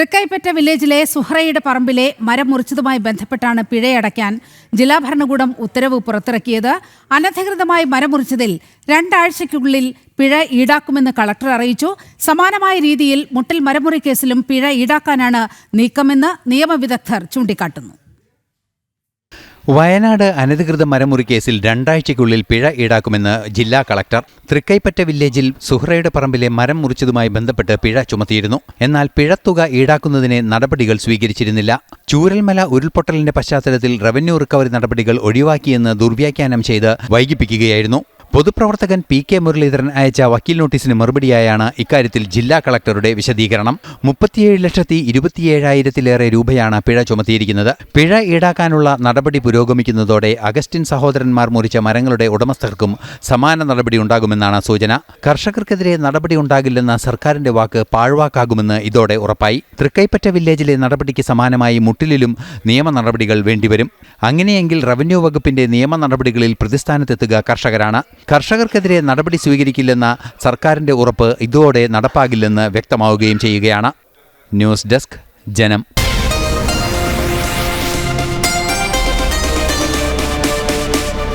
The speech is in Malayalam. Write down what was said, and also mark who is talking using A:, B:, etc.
A: തൃക്കൈപ്പറ്റ വില്ലേജിലെ സുഹറയുടെ പറമ്പിലെ മരം മുറിച്ചതുമായി ബന്ധപ്പെട്ടാണ് പിഴയടയ്ക്കാൻ ജില്ലാ ഭരണകൂടം ഉത്തരവ് പുറത്തിറക്കിയത്. അനധികൃതമായി മരം മുറിച്ചതിൽ രണ്ടാഴ്ചയ്ക്കുള്ളിൽ പിഴ ഈടാക്കുമെന്ന് കളക്ടർ അറിയിച്ചു. സമാനമായ രീതിയിൽ മുട്ടിൽ മരമുറി കേസിലും പിഴ ഈടാക്കാനാണ് നീക്കമെന്ന് നിയമവിദഗ്ധർ ചൂണ്ടിക്കാട്ടുന്നു.
B: വയനാട് അനധികൃത മരമുറി കേസിൽ രണ്ടാഴ്ചയ്ക്കുള്ളിൽ പിഴ ഈടാക്കുമെന്ന് ജില്ലാ കളക്ടർ. തൃക്കൈപ്പറ്റ വില്ലേജിൽ സുഹ്റയുടെ പറമ്പിലെ മരം മുറിച്ചതുമായി ബന്ധപ്പെട്ട് പിഴ ചുമത്തിയിരുന്നു. എന്നാൽ പിഴത്തുക ഈടാക്കുന്നതിന് നടപടികൾ സ്വീകരിച്ചിരുന്നില്ല. ചൂരൽമല ഉരുൾപൊട്ടലിന്റെ പശ്ചാത്തലത്തിൽ റവന്യൂ റിക്കവറി നടപടികൾ ഒഴിവാക്കിയെന്ന് ദുർവ്യാഖ്യാനം ചെയ്ത് വൈകിപ്പിക്കുകയായിരുന്നു. പൊതുപ്രവർത്തകൻ പി കെ മുരളീധരൻ അയച്ച വക്കീൽ നോട്ടീസിന് മറുപടിയായാണ് ഇക്കാര്യത്തിൽ ജില്ലാ കളക്ടറുടെ വിശദീകരണം. മുപ്പത്തിയേഴ് ലക്ഷത്തി ഇരുപത്തിയേഴായിരത്തിലേറെ രൂപയാണ് പിഴ ചുമത്തിയിരിക്കുന്നത്. പിഴ ഈടാക്കാനുള്ള നടപടി പുരോഗമിക്കുന്നതോടെ അഗസ്റ്റിൻ സഹോദരന്മാർ മുറിച്ച മരങ്ങളുടെ ഉടമസ്ഥർക്കും സമാന നടപടി ഉണ്ടാകുമെന്നാണ് സൂചന. കർഷകർക്കെതിരെ നടപടി ഉണ്ടാകില്ലെന്ന സർക്കാരിന്റെ വാക്ക് പാഴ്വാക്കാകുമെന്ന് ഇതോടെ ഉറപ്പായി. തൃക്കൈപ്പറ്റ വില്ലേജിലെ നടപടിക്ക് സമാനമായി മുട്ടിലും നിയമ നടപടികൾ വേണ്ടിവരും. അങ്ങനെയെങ്കിൽ റവന്യൂ വകുപ്പിന്റെ നിയമ നടപടികളിൽ പ്രതിസ്ഥാനത്തെത്തുക കർഷകരാണ്. കർഷകർക്കെതിരെ നടപടി സ്വീകരിക്കില്ലെന്ന സർക്കാരിന്റെ ഉറപ്പ് ഇതോടെ നടപ്പാകില്ലെന്ന് വ്യക്തമാവുകയും ചെയ്യുകയാണ്. ന്യൂസ് ഡെസ്ക് ജനം.